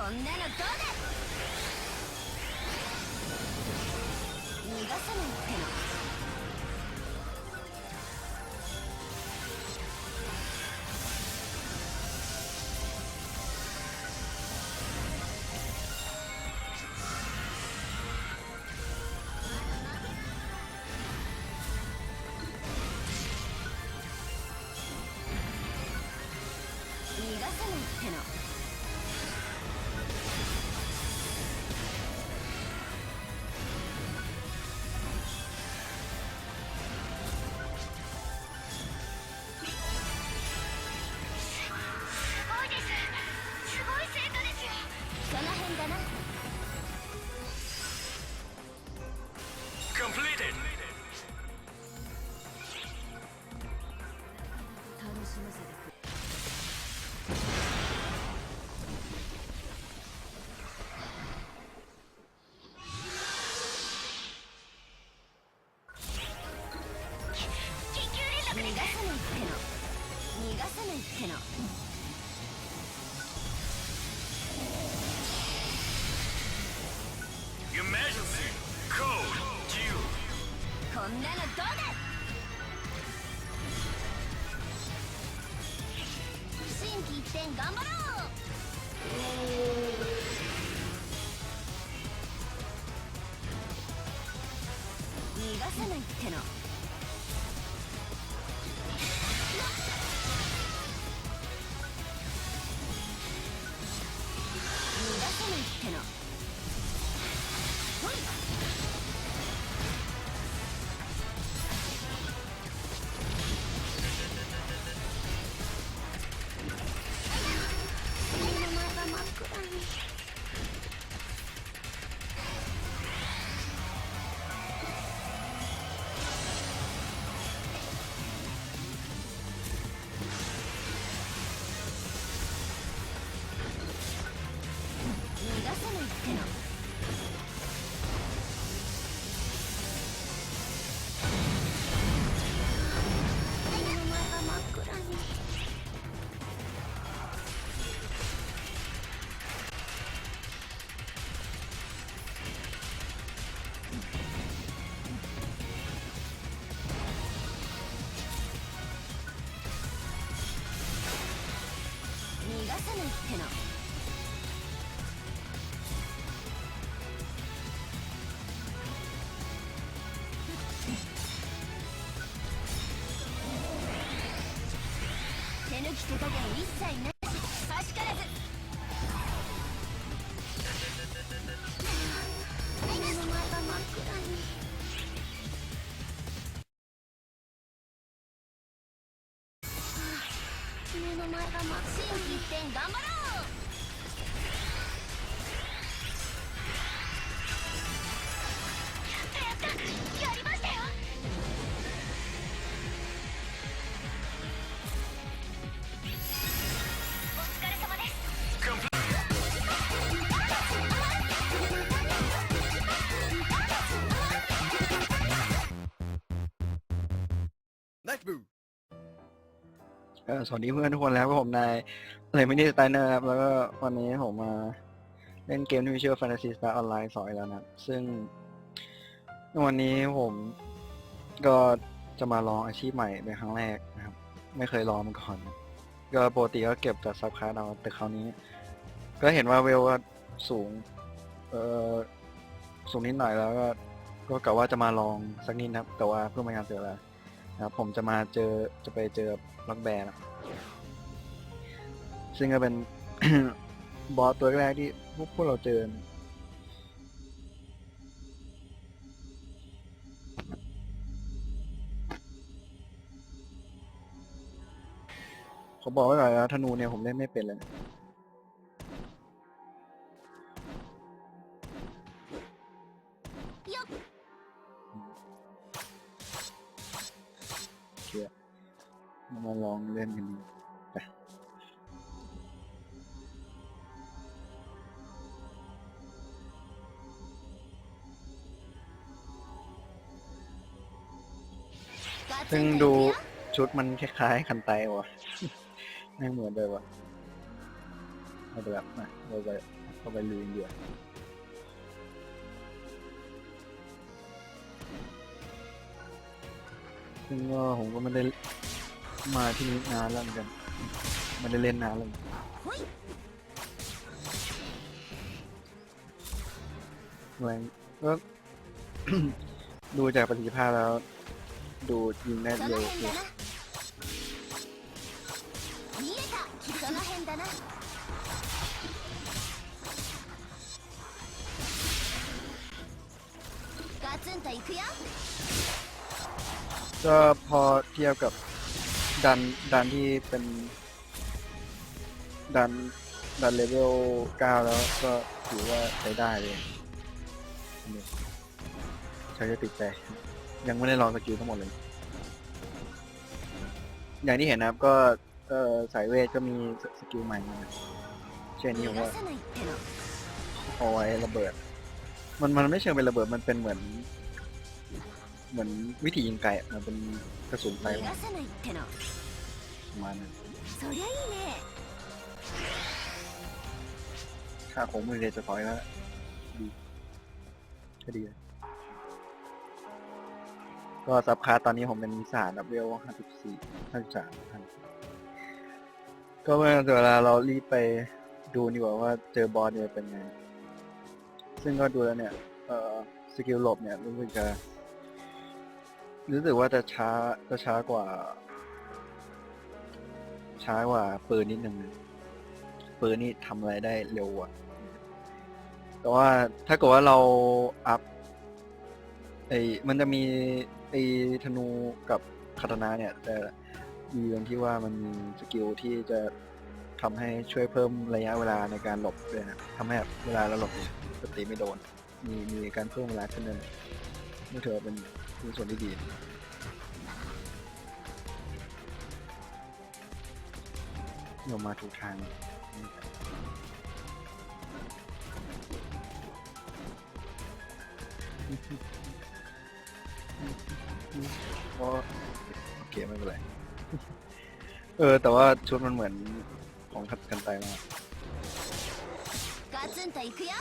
こんなのどうだ逃がさないっての逃がさないっての。しさで頑張ろう。人影一切ない。 สวัสดีเพื่อนทุกคนแล้วก็ผมนายเลยไม่ได้สไตเนอร์ครับแล้วก็วันนี้ผมมาเล่นเกมที่มีชื่อว่า Fantasy Star Online 2อีกแล้วนะครับ ซึ่ง วันนี้ผมก็จะมาลองอาชีพใหม่เป็นครั้งแรกนะครับ ไม่เคยลองมาก่อน ก็ปกติก็เก็บจากซับคลาสเอาแต่คราวนี้ ก็เห็นว่าเวลก็สูง เออสูงนิดหน่อยแล้วก็ก็กะว่าจะมาลองสักนิดนะครับ แต่ว่าเพื่อไม่การเสียเวลา นะครับผมจะมาเจอจะไปเจอล็อกแบร์นะซึ่งก็เป็น บอสตัวแรกที่พวกพวกเราเจอ เขาบอกไว้ก่อนนะธนูเนี่ยผมเล่นไม่เป็นเลยนะ เชื่อมาลองเล่นกันดูซึ่งดูชุดมันคล้ายๆคันไตว่ะไม่เหมือนเลยวะเอาไปแบบอะเราไปเข้าไปลุยเดือดซึ่งก็ผมก็ไม่ได้มาที่นี่นานแล้วเหมือนกันไม่ได้เล่นนานแล้ว ほい แรงก็ ดูจากประสิทธิภาพแล้ว ดูยิงได้ そ เร็ の ว 辺だな見えたその辺だなガツンといくよ ก็พอเทียบกับดันดันที่เป็นดันดันเลเวล9แล้วก็ถือว่าใช้ได้เลยใช้จะติดใจ ยังไม่ได้ลองสกิลทั้งหมดเลย อย่างที่เห็นนะครับก็สายเวทก็มีสกิลใหม่มาเช่นนี้ว่าเอาไว้ระเบิด มันมันไม่เชิงเป็นระเบิดมันเป็นเหมือน เหมือนวิธียิงไก่อะมัเป็นกระสุนไฟมปมาข้นค่าของมือเรียจะถอยแล้วดีก็ดีก็สับคาตอนนี้ผมเป็นสารดับเบิลห้าสิบสี่ห้าสิบสามก็เมื่อเวลาเรารีบไปดูดีกว่าว่าเจอบอลเนี่ยเป็นไง ซึ่งก็ดูแล้วเนี่ย เอ่อ สกิลหลบเนี่ยรู้สึกจะ รู้สึกว่าจะช้าจะช้ากว่า ช้ากว่าปืนนิดนึงปืนนี่ทำอะไรได้เร็วกว่าแต่ว่าถ้าเกิดว่าเราอัพไอ้มันจะมีไอ้ธนูกับคาตนาเนี่ย แต่ดีตรงที่ว่ามันมีสกิลที่จะทำให้ช่วยเพิ่มระยะเวลาในการหลบด้วยนะทำให้เวลาเราหลบเนี่ยปกติไม่โดน มีมีการเพิ่มเวลาขึ้นเลยนี่ถือว่าเป็น เป็นส่วนที่ดี เรามาถูกทาง ก็โอเคไม่เป็นไร เออ แต่ว่าชุดมันเหมือนของขัดกันไตมาก ガツンといくよ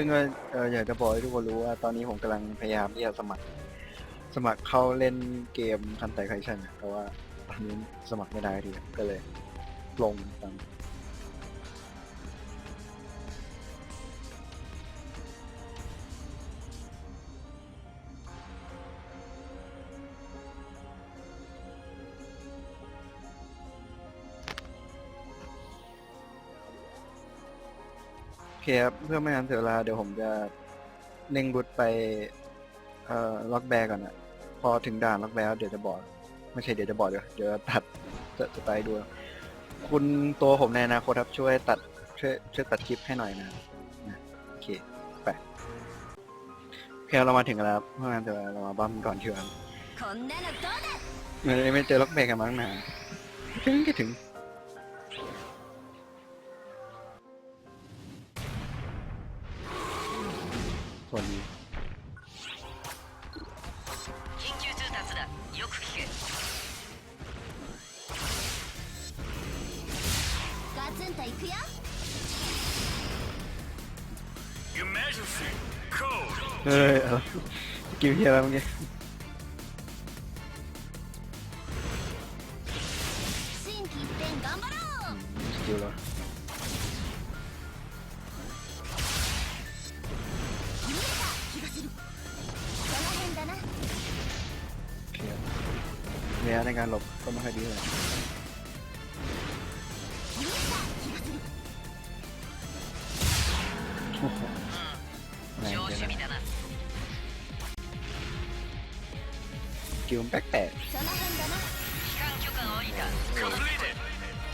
ซึ่งก็เอออยากจะบอกให้ทุกคนรู้ว่าตอนนี้ผมกำลังพยายามที่จะสมัคร สมัครเข้าเล่นเกมคันไตไคชันแต่ว่าตอนนี้สมัครไม่ได้ทีก็เลย ลงตาม ครับ เพื่อไม่ให้นเสียเวลาเดี๋ยวผมจะเน่งบุตไป เอ่อล็อกแบก่อนนะพอถึงด่านล็อกแบกเดี๋ยวจะบอก ไม่ใช่เดี๋ยวจะบอกเดี๋ยวเดี๋ยวตัดจะจะไปดู คุณตัวผมในอนาคตครับช่วยตัดช่วยช่วยตัดคลิปให้หน่อยนะนะโอเคไปโอเคเรามาถึงแล้วเพื่อไม่ให้เสียเวลาเรามาบ้ามก่อนเถอะไม่ไม่เจอล็อกแบร์กันมั้งนะถึงก็ถึง เฮ้ยกิวเฮียอะไรเมื่อกี้กิวแล้วเนี่ยในการหลบก็ไม่ค่อยดีเลย กิลแปลกๆ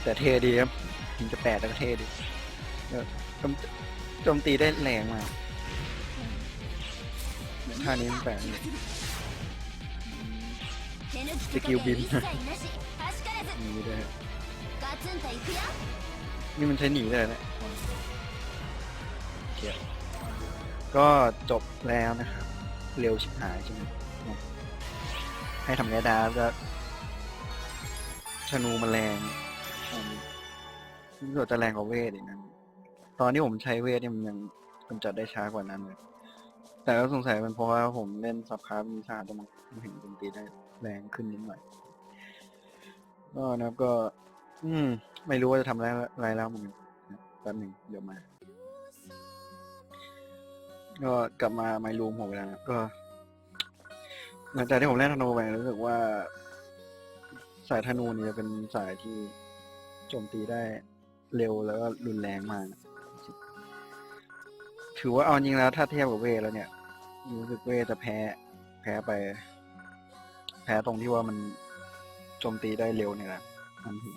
แต่เท่ดีครับถึงจะแปดแล้วก็เท่ดีโจมตีได้แรงมากท่านี้แปลกสกิลบินหนีได้นี่มันใช้หนีได้แหละก็จบแล้วนะครับ เร็วชิบหายใช่ไหม ให้ทำไงดาจะธนูมันแรงอันสึกว่าจะแรงกว่าเวทอีกนะตอนที่ผมใช้เวทเนี่ยมันยังมันจัดได้ช้ากว่านั้นเลยแต่ก็สงสัยเป็นเพราะว่าผมเล่นซับคาร์มีชาจะมันถึงดนตีได้แรงขึ้นนิดหน่อยก็นะครับก็ อืม ไม่รู้ว่าจะทำอะไรอะไรแล้วมือนกันนะแป๊บหนึ่งเดี๋ยวมา ก็กลับมาไมรูมผมแล้วนะก็ หลังจากที่ผมเล่นธนูไปรู้สึกว่า สายธนูเนี่ยจะเป็นสายที่โจมตีได้เร็วแล้วก็รุนแรงมาก ถือว่าเอาจริงแล้วถ้าเทียบกับเวทแล้วเนี่ยรู้สึกเวทจะแพ้ แพ้ไป แพ้ตรงที่ว่ามันโจมตีได้เร็วเนี่ยแหละมันถึง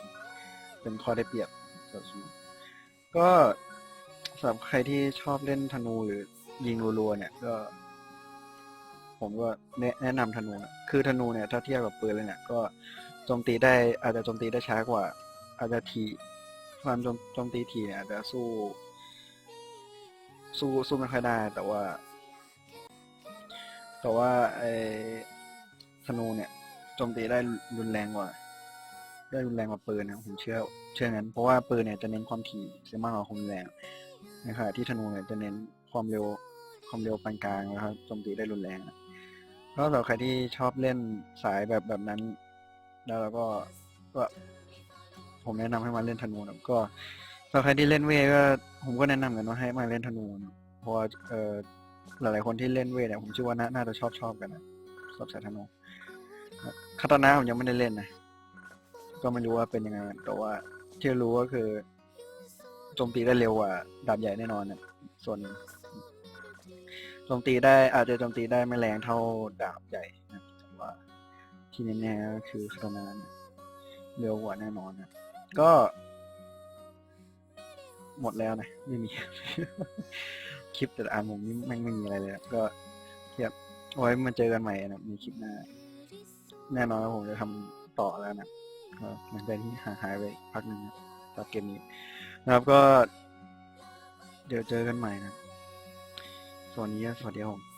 เป็นข้อได้เปรียบสำหรับก็สำหรับใครที่ชอบเล่นธนูหรือยิงรัวๆเนี่ยก็ ผมก็แนะนะนำธนูนะคือธนูเนี่ยถ้าเทียบกับปืนเลยเนี่ยก็โจมตีได้อาจจะโจมตีได้ช้ากว่า อาจจะทีความโจมโจมตีทีเนี่ยอาจจะสู้ สู้สู้ไม่ค่อยได้ แต่ว่า แต่ว่าไอ้ธนูเนี่ยโจมตีได้รุนแรงกว่า ได้รุนแรงกว่าปืนนะผมเชื่อ เชื่องั้นเพราะว่าปืนเนี่ยจะเน้นความถี่เสียมากกว่าความแรงนะครับที่ธนูเนี่ยจะเน้นความเร็วความเร็วปานกลางนะครับโจมตีได้รุนแรงนะ ก็สำหรับใครที่ชอบเล่นสายแบบแบบนั้น แล้วเราก็ก็ ผมแนะนำให้มาเล่นธนูนะก็สำหรับใครที่เล่นเวทก็ผมก็แนะนำกันว่าให้มาเล่นธนูนะเพราะว่าเออหลาย ๆ คนที่เล่นเวทเนี่ยผมเชื่อว่าน่าน่าจะชอบชอบกันนะชอบสายธนูคาตานะผมยังไม่ได้เล่นนะ ก็ไม่รู้ว่าเป็นยังไงแต่ว่าที่รู้ก็คือโจมตีได้เร็วกว่าดาบใหญ่แน่นอนนะส่วน โจมตีได้อาจจะโจมตีได้ไม่แรงเท่าดาบใหญ่นะแต่ว่าที่แน่ๆก็คือคาตานะเร็วกว่าแน่นอนนะก็ หมดแล้วนะไม่มี คลิปแต่ละอันผมนี่แม่งไม่มีอะไรเลยนะก็เทียบไว้มาเจอกันใหม่นะมีคลิปหน้า แน่นอนว่าผมจะทำต่อแล้วนะก็หลังจากที่ห่างหายไปพักหนึ่งนะจากเกมนี้นะครับก็ เดี๋ยวเจอกันใหม่นะ สวัสดีครับสวัสดีครับผม